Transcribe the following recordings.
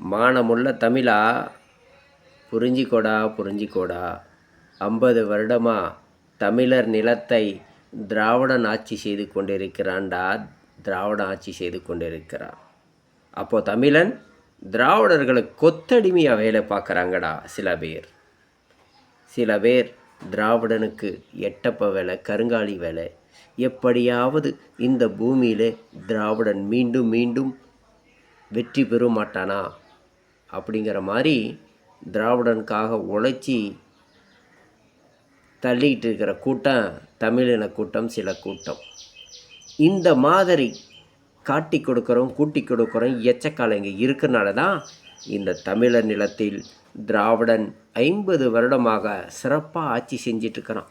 மானமுள்ள தமிழா? புரிஞ்சிக்கோடா புரிஞ்சிக்கோடா. ஐம்பது வருடமாக தமிழர் நிலத்தை திராவிடன் ஆட்சி செய்து கொண்டிருக்கிறான்டா திராவிடன் ஆட்சி செய்து கொண்டிருக்கிறான். அப்போது தமிழன் திராவிடர்களுக்கு கொத்தடிமையாக வேலை பார்க்குறாங்கடா சில பேர். சில பேர் திராவிடனுக்கு எட்டப்ப வேலை கருங்காலி வேலை. எப்படியாவது இந்த பூமியில் திராவிடன் மீண்டும் மீண்டும் வெற்றி பெற மாட்டானா? அப்படிங்கிற மாதிரி திராவிடனுக்காக உழைச்சி தள்ளிக்கிட்டு இருக்கிற கூட்டம் தமிழின கூட்டம் சில கூட்டம். இந்த மாதிரி காட்டி கொடுக்குறோம் கூட்டி கொடுக்குறோம் எச்சக்காலங்க இருக்கிறனால தான் இந்த தமிழர் நிலத்தில் திராவிடன் ஐம்பது வருடமாக சிறப்பாக ஆட்சி செஞ்சிட்ருக்கிறான்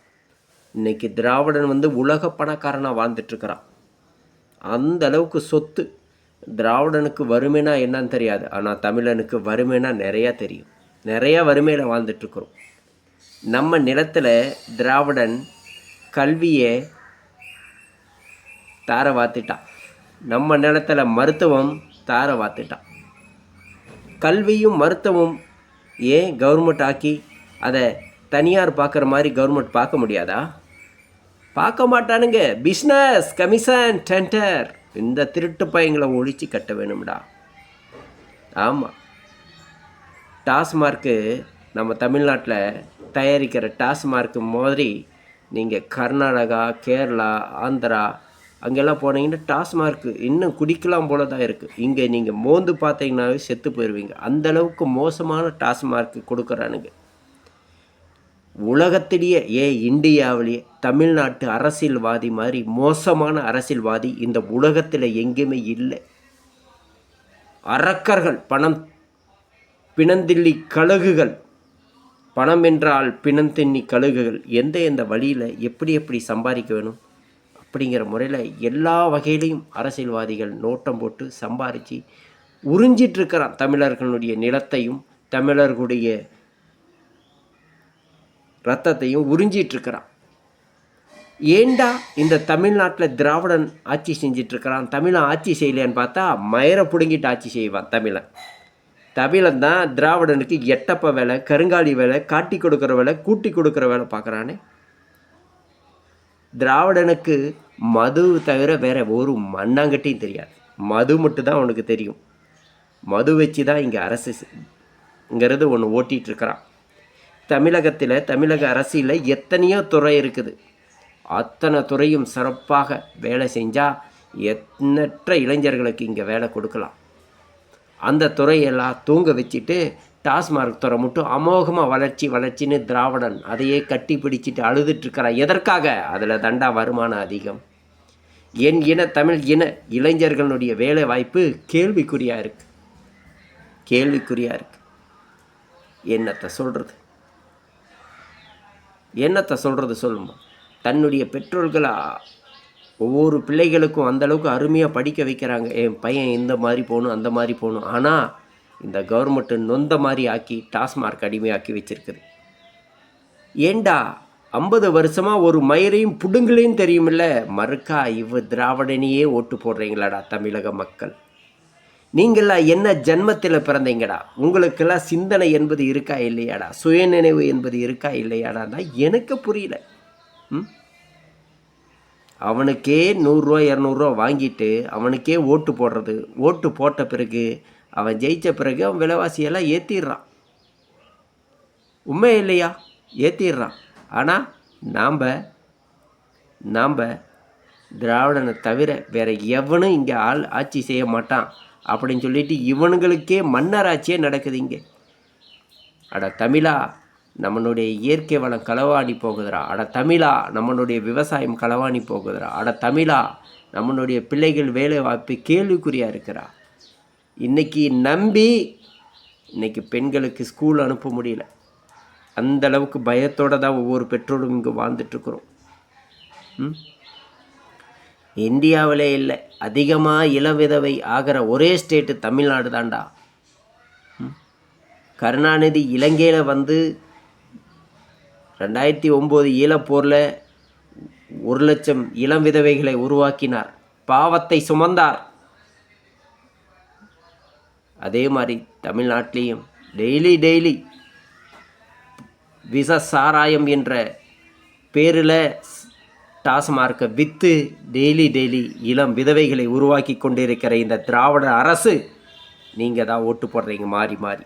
இன்னைக்கு திராவிடன் வந்து உலக பணக்காரனாக வாழ்ந்துட்டுருக்கிறான். அந்த அளவுக்கு சொத்து திராவிடனுக்கு வறுமைனா என்னன்னு தெரியாது. ஆனால் தமிழனுக்கு வறுமைனா நிறையா தெரியும். நிறையா வறுமையில் வாழ்ந்துட்டுருக்குறோம். நம்ம நிலத்தில் திராவிடன் கல்வியை தார வாத்திட்டான். நம்ம நிலத்தில் மருத்துவம் தார வாத்திட்டான். கல்வியும் மருத்துவம் ஏன் கவர்மெண்ட் ஆக்கி அதை தனியார் பார்க்குற மாதிரி கவர்மெண்ட் பார்க்க முடியாதா? பார்க்க மாட்டானுங்க. பிஸ்னஸ் கமிஷன் டென்டர் இந்த திருட்டு பையங்களை ஒழித்து கட்ட வேணும்டா. ஆமாம் டாஸ்மார்க்கு நம்ம தமிழ்நாட்டில் தயாரிக்கிற டாஸ்மார்க்கு மாதிரி நீங்கள் கர்நாடகா கேரளா ஆந்திரா அங்கெல்லாம் போனீங்கன்னா டாஸ்மார்க்கு இன்னும் குடிக்கலாம் போல தான் இருக்குது இங்கே நீங்கள் மோந்து பார்த்தீங்கன்னாவே செத்து போயிடுவீங்க அந்தளவுக்கு மோசமான டாஸ்மார்க்கு கொடுக்குறானுங்க. உலகத்திலேயே ஏ இந்தியாவிலேயே தமிழ்நாட்டு அரசியல்வாதி மாதிரி மோசமான அரசியல்வாதி இந்த உலகத்தில் எங்கேயுமே இல்லை. அரக்கர்கள் பணம் பிணந்தில்லி கழுகுகள். பணம் என்றால் பிணந்தின்னி கழுகுகள். எந்த எந்த வழியில் எப்படி எப்படி சம்பாதிக்க வேணும்? அப்படிங்கிற முறையில் எல்லா வகையிலையும் அரசியல்வாதிகள் நோட்டம் போட்டு சம்பாரித்து உறிஞ்சிட்ருக்கிறான் தமிழர்களுடைய நிலத்தையும் தமிழர்களுடைய ரத்தத்தையும் உறிஞ்சிட்ருக்கிறான் ஏண்டா இந்த தமிழ்நாட்டில் திராவிடன் ஆட்சி செஞ்சிட்ருக்கிறான் தமிழன் ஆட்சி செய்யலையான்னு பார்த்தா மயரை பிடுங்கிட்டு ஆட்சி செய்வான் தமிழன். தமிழன் தான் திராவிடனுக்கு எட்டப்ப வேலை கருங்காலி வேலை காட்டி கொடுக்குற வேலை கூட்டி கொடுக்குற வேலை பார்க்குறானே. திராவிடனுக்கு மது தவிர வேற ஒரு மண்ணாங்கட்டியும் தெரியாது. மது மட்டும்தான் அவனுக்கு தெரியும். மது வச்சு தான் இங்கே அரசுங்கிறது ஒன்று ஓட்டிகிட்டு இருக்கிறான் தமிழகத்தில் தமிழக அரசியலில் எத்தனையோ துறை இருக்குது. அத்தனை துறையும் சிறப்பாக வேலை செஞ்சால் எண்ணற்ற இளைஞர்களுக்கு இங்கே வேலை கொடுக்கலாம். அந்த துறையெல்லாம் தூங்க வச்சுட்டு டாஸ்மார்க் துறை மட்டும் அமோகமாக வளர்ச்சி வளர்ச்சின்னு திராவிடன் அதையே கட்டி பிடிச்சிட்டு அழுதுட்டுருக்கிறான் எதற்காக? அதில் தண்டா வருமானம் அதிகம். என் இன தமிழ் இன இளைஞர்களுடைய வேலை வாய்ப்பு கேள்விக்குறியாக இருக்குது கேள்விக்குறியாக இருக்குது என்னத்தை சொல்கிறது என்னத்தை சொல்கிறது சொல்லுமா? தன்னுடைய பெற்றோர்களா ஒவ்வொரு பிள்ளைகளுக்கும் அந்தளவுக்கு அருமையாக படிக்க வைக்கிறாங்க. என் பையன் இந்த மாதிரி போகணும் அந்த மாதிரி போகணும். ஆனால் இந்த கவர்மெண்ட்டு நொந்த மாதிரி ஆக்கி டாஸ்மார்க் அடிமையாக்கி வச்சிருக்குது. ஏண்டா ஐம்பது வருஷமாக ஒரு மயிரையும் புடுங்களையும் தெரியுமில்ல? மறுக்கா இவ் திராவிடனையே ஓட்டு போடுறீங்களாடா தமிழக மக்கள். நீங்களாம் என்ன ஜென்மத்தில் பிறந்தீங்கடா? உங்களுக்கெல்லாம் சிந்தனை என்பது இருக்கா இல்லையாடா? சுயநினைவு என்பது இருக்கா இல்லையாடா தான் எனக்கு புரியல. ம்? அவனுக்கே நூறுரூவா இரநூறுவா வாங்கிட்டு அவனுக்கே ஓட்டு போடுறது. ஓட்டு போட்ட பிறகு அவன் ஜெயித்த பிறகு அவன் விலைவாசியெல்லாம் ஏற்றிடுறான் உண்மை இல்லையா? ஏற்றிடுறான் ஆனால் நாம் நாம் திராவிடனை தவிர வேறு எவனும் இங்கே ஆள் ஆட்சி செய்ய மாட்டான். அப்படின்னு சொல்லிட்டு இவனுங்களுக்கே மன்னராட்சியே நடக்குது இங்கே. அட தமிழா நம்மளுடைய இயற்கை வளம் களவாணி போகுதுரா அட தமிழா நம்மளுடைய விவசாயம் களவாணி போகுதுரா அட தமிழா நம்மளுடைய பிள்ளைகள் வேலை வாய்ப்பு கேள்விக்குறியாக இருக்கிறா இன்றைக்கி நம்பி இன்றைக்கி பெண்களுக்கு ஸ்கூல் அனுப்ப முடியல. அந்த அளவுக்கு பயத்தோடு தான் ஒவ்வொரு பெற்றோரும் இங்கே வாழ்ந்துட்டுருக்குறோம் ம்? இந்தியாவிலே இல்லை. அதிகமாக இளவிதவை ஆகிற ஒரே ஸ்டேட்டு தமிழ்நாடு தாண்டா கருணாநிதி இலங்கையில் வந்து ரெண்டாயிரத்தி ஒம்பது ஈழப்போரில் ஒரு லட்சம் இளம் விதவைகளை உருவாக்கினார். பாவத்தை சுமந்தார். அதே மாதிரி தமிழ்நாட்டிலையும் டெய்லி டெய்லி விஷ சாராயம் என்ற பேரில் டாஸ்மார்க்கை விற்று டெய்லி டெய்லி இளம் விதவைகளை உருவாக்கி கொண்டிருக்கிற இந்த திராவிட அரசு நீங்கள் தான் ஓட்டு போடுறீங்க மாறி மாறி.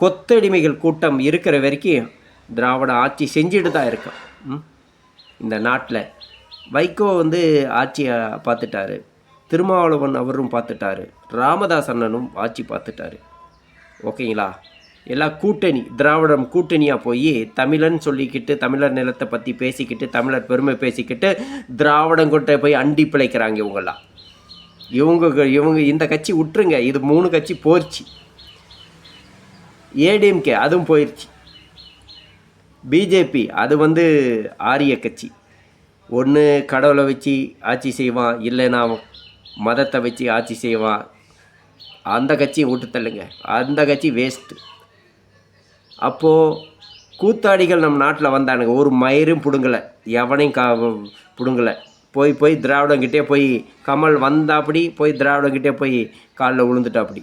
கொத்தடிமைகள் கூட்டம் இருக்கிற வரைக்கும் திராவிட ஆட்சி செஞ்சுட்டு தான் இருக்கோம். ம்? இந்த நாட்டில். வைகோ வந்து ஆட்சியை பார்த்துட்டாரு. திருமாவளவன் அவரும் பார்த்துட்டாரு. ராமதாஸ் அண்ணனும் ஆட்சி பார்த்துட்டாரு. ஓகேங்களா? எல்லாம் கூட்டணி திராவிடம் கூட்டணியாக போய் தமிழன் சொல்லிக்கிட்டு தமிழர் நிலத்தை பற்றி பேசிக்கிட்டு தமிழர் பெருமை பேசிக்கிட்டு திராவிடங்கிட்ட போய் அண்டி பிழைக்கிறாங்க இவங்கெல்லாம். இவங்க இவங்க இந்த கட்சி விட்டுருங்க இது மூணு கட்சி போயிடுச்சு ஏடிஎம்கே அதுவும் போயிடுச்சு பிஜேபி அது வந்து ஆரிய கட்சி. ஒன்று கடவுளை வச்சு ஆட்சி செய்வான் இல்லைன்னா மதத்தை வச்சு ஆட்சி செய்வான். அந்த கட்சியை விட்டு தள்ளுங்க. அந்த கட்சி வேஸ்ட்டு அப்போது கூத்தாடிகள் நம்ம நாட்டில் வந்தானுங்க. ஒரு மயிரும் பிடுங்கலை. எவனையும் கா பிடுங்கலை. போய் போய் திராவிடங்கிட்டே போய் கமல் வந்தாப்படி போய் திராவிடங்கிட்டே போய் காலில் விழுந்துட்டாப்படி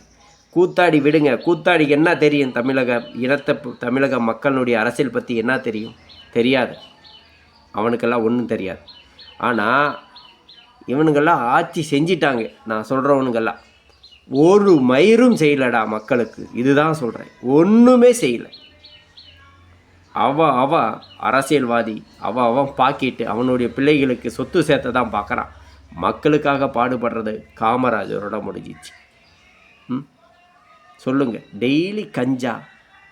கூத்தாடி விடுங்க. கூத்தாடிக்கு என்ன தெரியும்? தமிழக இனத்தை தமிழக மக்களுடைய அரசியல் பற்றி என்ன தெரியும்? தெரியாது. அவனுக்கெல்லாம் ஒன்றும் தெரியாது. ஆனால் இவனுங்கெல்லாம் ஆட்சி செஞ்சிட்டாங்க. நான் சொல்கிறவனுங்கெல்லாம் ஒரு மயிரும் செய்யலடா மக்களுக்கு. இதுதான் சொல்கிறேன் ஒன்றுமே செய்யலை. அவ அவ அரசியல்வாதி. அவ அவன் பாக்கிட்டு அவனுடைய பிள்ளைகளுக்கு சொத்து சேர்த்த தான் பார்க்குறான் மக்களுக்காக பாடுபடுறது காமராஜரோட முடிஞ்சிச்சு. ம்? சொல்லுங்கள் டெய்லி கஞ்சா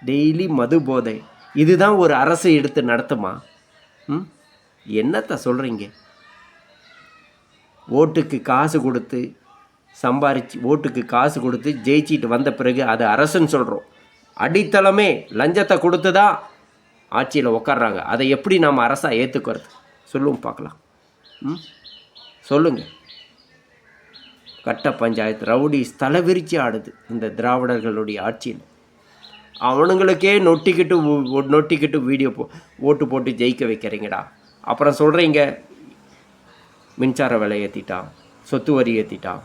டெய்லி மது போதை இதுதான் ஒரு அரசு எடுத்து நடத்துமா? ம்? என்னத்தை சொல்கிறீங்க ஓட்டுக்கு காசு கொடுத்து சம்பாரிச்சு ஓட்டுக்கு காசு கொடுத்து ஜெயிச்சிட்டு வந்த பிறகு அது அரசுன்னு சொல்கிறோம் அடித்தளமே லஞ்சத்தை கொடுத்து தான் ஆட்சியில் உட்காடுறாங்க அதை எப்படி நாம் அரசாக ஏற்றுக்கிறது சொல்லுவோம் பார்க்கலாம். ம்? சொல்லுங்கள் கட்ட பஞ்சாயத்து ரவுடி ஸ்தல விரிச்சி ஆடுது இந்த திராவிடர்களுடைய ஆட்சியில். அவனுங்களுக்கே நொட்டிக்கிட்டு நொட்டிக்கிட்டு வீடியோ போ ஓட்டு போட்டு ஜெயிக்க வைக்கிறீங்கடா. அப்புறம் சொல்கிறீங்க மின்சார விலை ஏற்றிட்டான் சொத்து வரி ஏற்றிட்டான்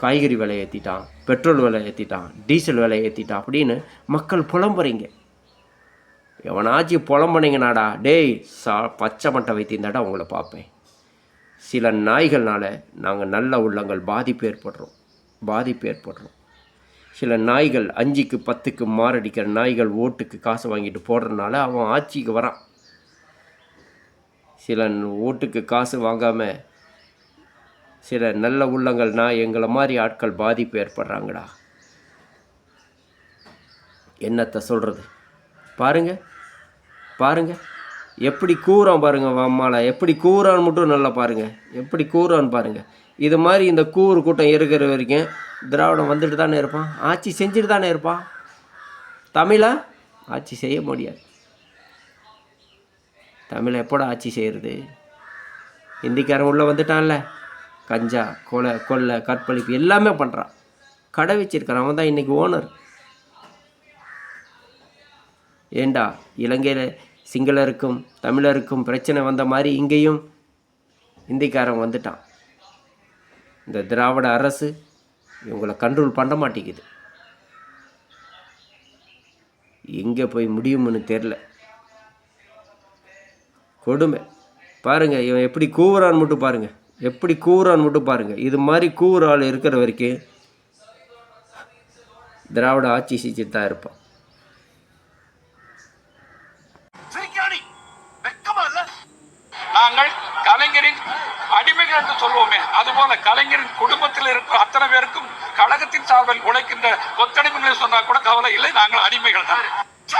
காய்கறி விலை ஏற்றிட்டான் பெட்ரோல் விலை ஏற்றிட்டான் டீசல் விலை ஏற்றிட்டான் அப்படின்னு மக்கள் புலம்புறீங்க. எவனாச்சும் புலம்புனீங்கனாடா டேய் சா பச்சை மட்டை வைத்திருந்தாடா உங்களை பார்ப்பேன். சில நாய்கள்னால் நாங்கள் நல்ல உள்ளங்கள் பாதிப்பு ஏற்படுறோம். பாதிப்பு ஏற்படுறோம். சில நாய்கள் அஞ்சுக்கு பத்துக்கு மாரடிக்கிற நாய்கள் ஓட்டுக்கு காசு வாங்கிட்டு போடுறதுனால அவன் ஆட்சிக்கு வரான். சில ஓட்டுக்கு காசு வாங்காமல் சில நல்ல உள்ளங்கள்னா எங்களை மாதிரி ஆட்கள் பாதிப்பு ஏற்படுறாங்கடா. என்னத்தை சொல்கிறது பாருங்கள் பாருங்கள் எப்படி கூறான் பாருங்கள் அம்மால எப்படி கூறான்னு மட்டும் நல்லா பாருங்கள் எப்படி கூறான்னு பாருங்கள் இது மாதிரி இந்த கூறு கூட்டம் இருக்கிற வரைக்கும் திராவிடம் வந்துட்டு தானே இருப்பான். ஆட்சி செஞ்சுட்டு தானே இருப்பான். தமிழா? ஆட்சி செய்ய முடியாது. தமிழை எப்போடா ஆட்சி செய்கிறது ஹிந்திக்காரன் உள்ளே வந்துட்டான்ல. கஞ்சா கொலை கொள்ளை கற்பழிப்பு எல்லாமே பண்ணுறான் கடை வச்சிருக்கான். அவன் தான் இன்றைக்கி ஓனர் ஏண்டா இலங்கையில் சிங்களருக்கும் தமிழருக்கும் பிரச்சனை வந்த மாதிரி இங்கேயும் இந்திக்காரன் வந்துட்டான். இந்த திராவிட அரசு இவங்களை கண்ட்ரோல் பண்ண மாட்டேங்குது. எங்கே போய் முடியும்னு தெரில கொடுமை. பாருங்க இவன் எப்படி கூவுறான்னு மட்டும் பாருங்கள் எப்படி கூவுறான்னு மட்டும் பாருங்கள் இது மாதிரி கூவுற ஆள் இருக்கிற வரைக்கும் திராவிட ஆட்சி செஞ்சுட்டு தான் இருப்பான் சிரிக்காடி வெக்கமா இல்ல நாங்கள் கலைஞரின் அடிமைகள் என்று சொல்வோமே அதுபோல கலைஞரின் குடும்பத்தில் இருக்கிற கொத்தடிப்புகளை சொன்னா கூட கவலை இல்லை. நாங்கள் அடிமைகள் தான்.